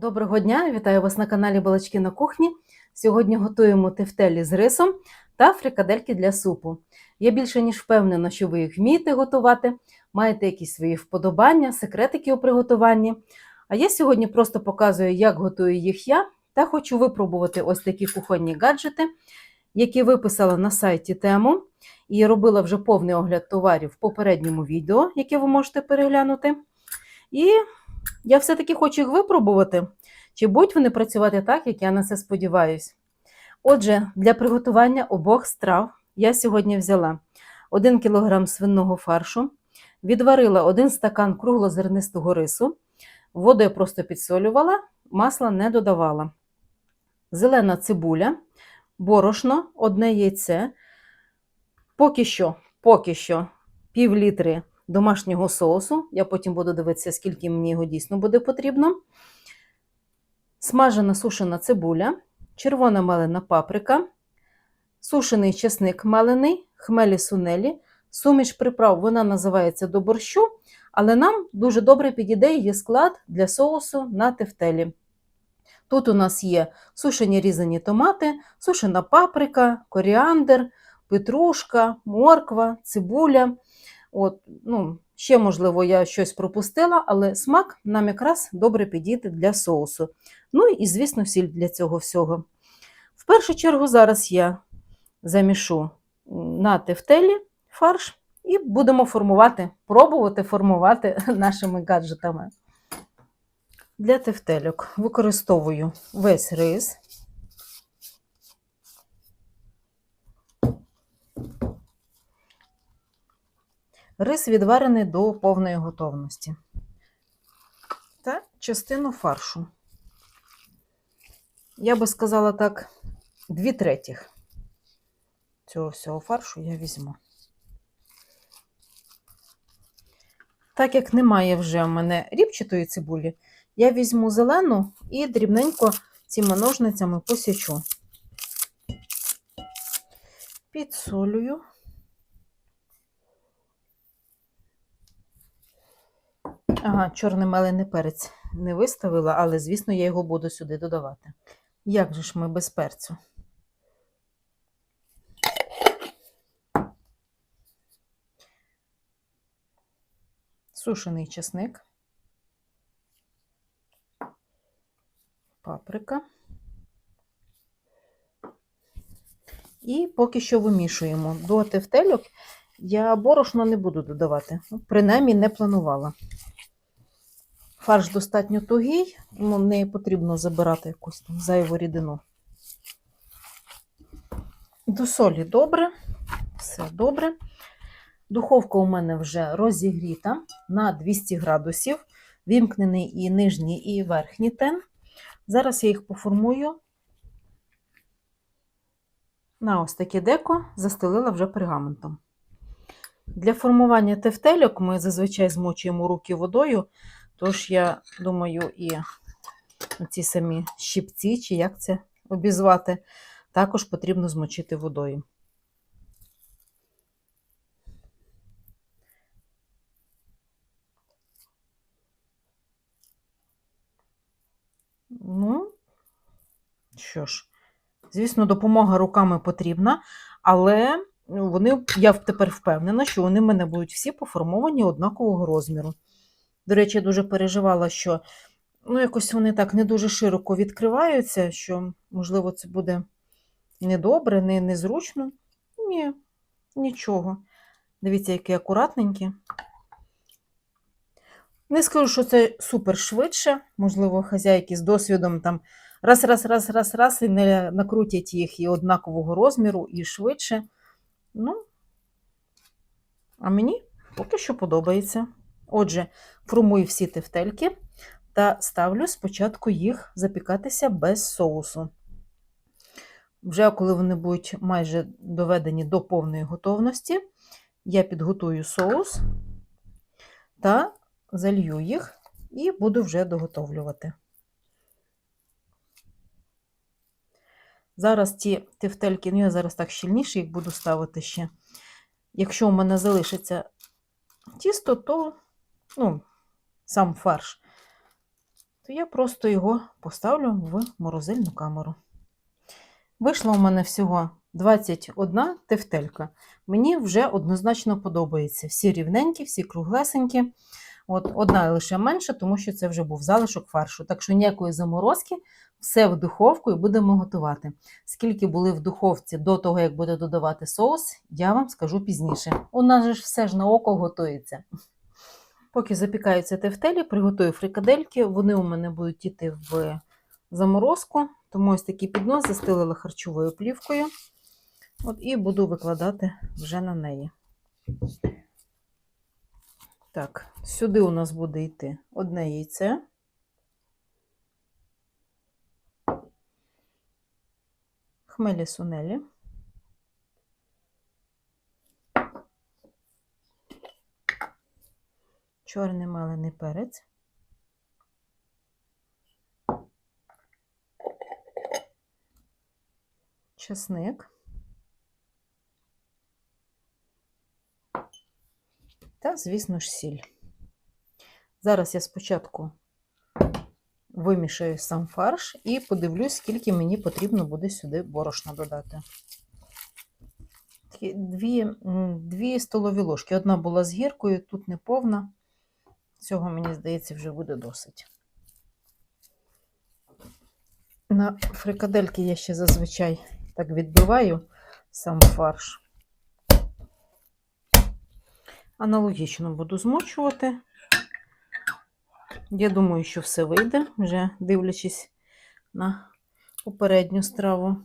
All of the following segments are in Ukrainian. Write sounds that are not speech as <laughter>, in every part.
Доброго дня! Вітаю вас на каналі Балачки на кухні. Сьогодні готуємо тефтелі з рисом та фрикадельки для супу. Я більше ніж впевнена, що ви їх вмієте готувати, маєте якісь свої вподобання, секретики у приготуванні. А я сьогодні просто показую, як готую їх я, та хочу випробувати ось такі кухонні гаджети, які виписала на сайті тему. І робила вже повний огляд товарів в попередньому відео, яке ви можете переглянути. І я все-таки хочу їх випробувати, чи будуть вони працювати так, як я на це сподіваюся. Отже, для приготування обох страв я сьогодні взяла 1 кг свиного фаршу, відварила 1 стакан круглозернистого рису, воду я просто підсолювала, масла не додавала. Зелена цибуля, борошно, одне яйце. Поки що, поки що пів літри домашнього соусу. Я потім буду дивитися, скільки мені його дійсно буде потрібно. Смажена сушена цибуля, червона мелена паприка, сушений чесник мелений, хмелі сунелі, суміш приправ, вона називається до борщу, але нам дуже добре підійде її склад для соусу на тефтелі. Тут у нас є сушені різані томати, сушена паприка, коріандр, петрушка, морква, цибуля. От, ну, Ще, можливо, я щось пропустила, але смак нам якраз добре підійде для соусу. Ну і, звісно, сіль для цього всього. В першу чергу, зараз я замішу на тефтелі фарш і будемо формувати, пробувати формувати <laughs> нашими гаджетами. Для тефтельок використовую весь рис. Рис відварений до повної готовності. Та частину фаршу. Я би сказала так, дві третіх цього всього фаршу я візьму. Так як немає вже в мене рібчатої цибулі, я візьму зелену і дрібненько цими ножницями посічу. Підсолюю. Ага, чорний мелений перець не виставила, але, звісно, я його буду сюди додавати. Як же ж ми без перцю? Сушений чесник, паприка. І поки що вимішуємо. До тефтельок я борошно не буду додавати, ну, принаймні не планувала. Фарш достатньо тугий, ну, не потрібно забирати якусь там зайву рідину. До солі добре, все добре. Духовка у мене вже розігріта на 200 градусів, вімкнений і нижній, і верхній тен. Зараз я їх поформую на ось таке деко, застелила вже пергаментом. Для формування тефтельок ми зазвичай змочуємо руки водою. Тож, я думаю, і ці самі щипці, чи як це обізвати, також потрібно змочити водою. Ну, що ж, звісно, допомога руками потрібна, але вони, я тепер впевнена, що вони в мене будуть всі поформовані однакового розміру. До речі, я дуже переживала, що ну, якось вони так не дуже широко відкриваються, що, можливо, це буде недобре, не, незручно. Ні, нічого. Дивіться, які акуратненькі. Не скажу, що це супер швидше. Можливо, хазяйки з досвідом там раз, раз, раз, раз, раз і не накрутять їх і однакового розміру, і швидше. Ну, а мені поки що подобається. Отже, формую всі тефтельки та ставлю спочатку їх запікатися без соусу. Вже коли вони будуть майже доведені до повної готовності, я підготую соус та залью їх і буду вже доготовлювати. Зараз ті тефтельки, ну я зараз так щільніше їх буду ставити ще. Якщо у мене залишиться тісто, то ну, сам фарш, то я просто його поставлю в морозильну камеру. Вийшло у мене всього 21 тефтелька. Мені вже однозначно подобається. Всі рівненькі, всі круглесенькі. От Одна лише менша, тому що це вже був залишок фаршу. Так що ніякої заморозки, все в духовку і будемо готувати. Скільки були в духовці до того, як буде додавати соус, я вам скажу пізніше. У нас же все ж на око готується. Поки запікаються тефтелі, приготую фрикадельки. Вони у мене будуть йти в заморозку, тому ось такий піднос застелила харчовою плівкою. От, і буду викладати вже на неї. Так, сюди у нас буде йти одне яйце. Хмелі сунелі. Чорний мелений перець. Чесник. Та, звісно ж, сіль. Зараз я спочатку вимішаю сам фарш і подивлюсь, скільки мені потрібно буде сюди борошна додати. Дві, дві столові ложки. Одна була з гіркою, тут не повна. Цього, мені здається, вже буде досить. На фрикадельки я ще зазвичай так відбиваю сам фарш. Аналогічно буду змочувати. Я думаю, що все вийде, вже дивлячись на попередню страву.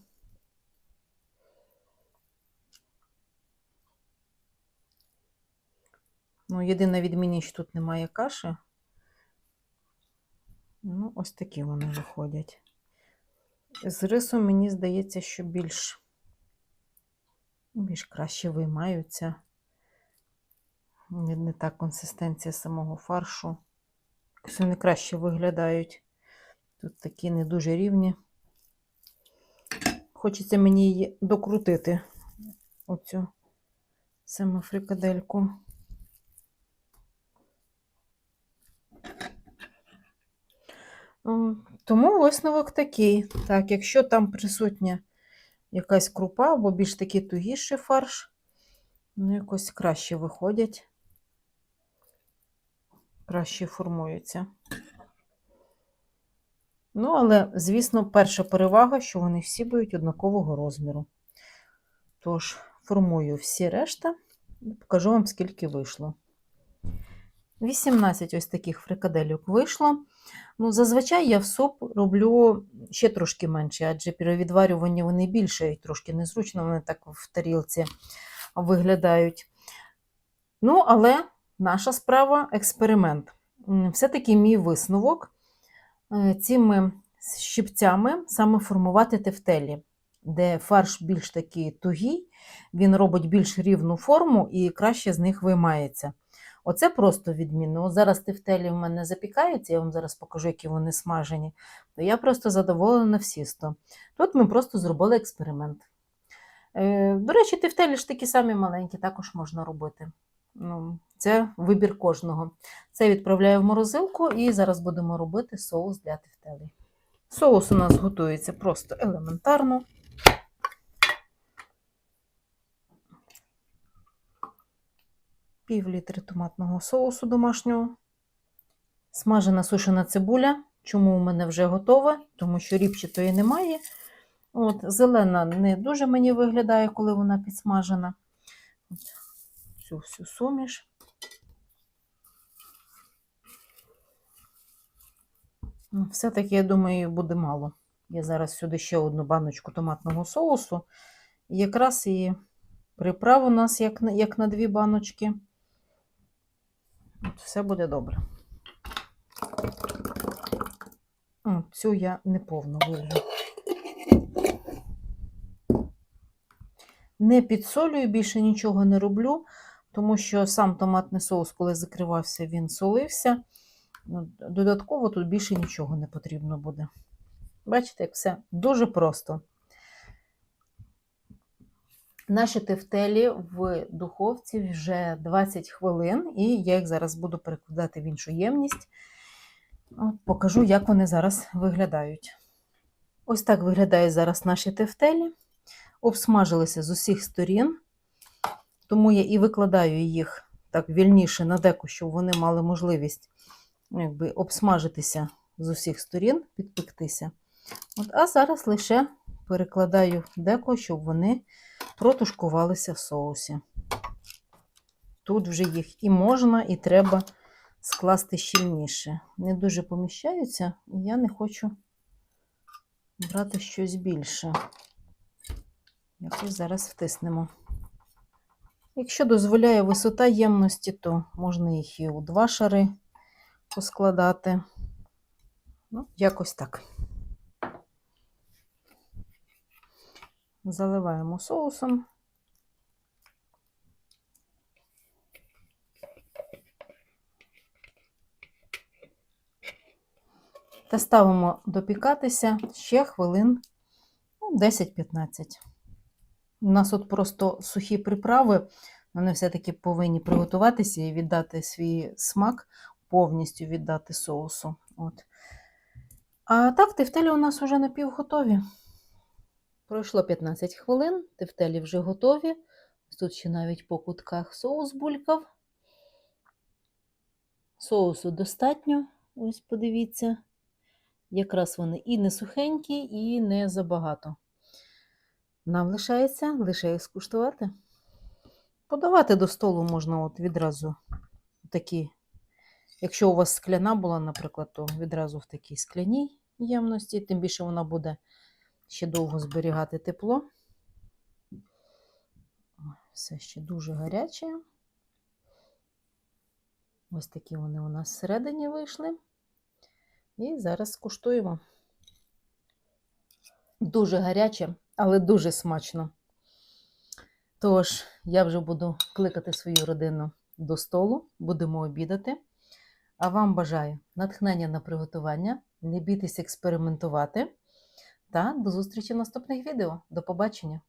Ну, єдина відмінність, що тут немає каші. Ну, ось такі вони виходять. З рисом, мені здається, що більш, більш краще виймаються. Не, не та консистенція самого фаршу. Якось вони краще виглядають. Тут такі не дуже рівні. Хочеться мені її докрутити, оцю саме фрикадельку. Тому висновок такий. Так, якщо там присутня якась крупа або більш такий тугіший фарш, ну, якось краще виходять, краще формуються. Ну, але, звісно, перша перевага, що вони всі будуть однакового розміру. Тож, формую всі решта і покажу вам, скільки вийшло. 18 ось таких фрикадельок вийшло. Ну, зазвичай я в суп роблю ще трошки менше, адже при відварюванні вони більше і трошки незручно, вони так в тарілці виглядають. Ну, але наша справа експеримент. Все-таки мій висновок е, цими щипцями саме формувати тефтелі, де фарш більш такий тугий, він робить більш рівну форму і краще з них виймається. Оце просто відмінно. Зараз тефтелі в мене запікаються, я вам зараз покажу, які вони смажені. То я просто задоволена всі 100. Тут ми просто зробили експеримент. Е, До речі, тефтелі ж такі самі маленькі, також можна робити. Ну, Це вибір кожного. Це відправляю в морозилку і зараз будемо робити соус для тефтелей. Соус у нас готується просто елементарно. Пів літри томатного соусу домашнього. Смажена сушена цибуля. Чому у мене вже готова? Тому що ріпчатої немає. От, зелена не дуже мені виглядає, коли вона підсмажена. От, цю всю суміш. Ну, Все-таки, я думаю, буде мало. Я зараз сюди ще одну баночку томатного соусу. Якраз і приправ у нас як на, як на дві баночки. От, все буде добре. Цю я неповно вилью. Не підсолюю, більше нічого не роблю, тому що сам томатний соус, коли закривався, він солився. Ну, Додатково тут більше нічого не потрібно буде. Бачите, як все дуже просто. Наші тефтелі в духовці вже 20 хвилин, і я їх зараз буду перекладати в іншу ємність. Покажу, як вони зараз виглядають. Ось так виглядають зараз наші тефтелі. Обсмажилися з усіх сторін, тому я і викладаю їх так вільніше на деку, щоб вони мали можливість ну, якби, обсмажитися з усіх сторін, підпектися. От, а зараз лише перекладаю деко, щоб вони протушкувалися в соусі. Тут вже їх і можна, і треба скласти щільніше. Не дуже поміщаються, і я не хочу брати щось більше. Якось зараз втиснемо. Якщо дозволяє висота ємності, то можна їх і у два шари поскладати. Ну, якось так. Заливаємо соусом. Та ставимо допікатися ще хвилин ну, 10-15. У нас от просто сухі приправи, вони все-таки повинні приготуватися і віддати свій смак, повністю віддати соусу. От. А так, тефтелі у нас вже напівготові. Пройшло 15 хвилин, тефтелі вже готові. Тут ще навіть по кутках соус булькав. Соусу достатньо, ось подивіться. Якраз вони і не сухенькі, і не забагато. Нам лишається лише їх скуштувати. Подавати до столу можна от відразу такі. Якщо у вас скляна була, наприклад, то відразу в такій скляній ємності, тим більше вона буде ще довго зберігати тепло. Все ще дуже гаряче. Ось такі вони у нас всередині вийшли. І зараз скуштуємо. Дуже гаряче, але дуже смачно. Тож, я вже буду кликати свою родину до столу, будемо обідати. А вам бажаю натхнення на приготування, не бійтесь експериментувати. Та до зустрічі в наступних відео. До побачення!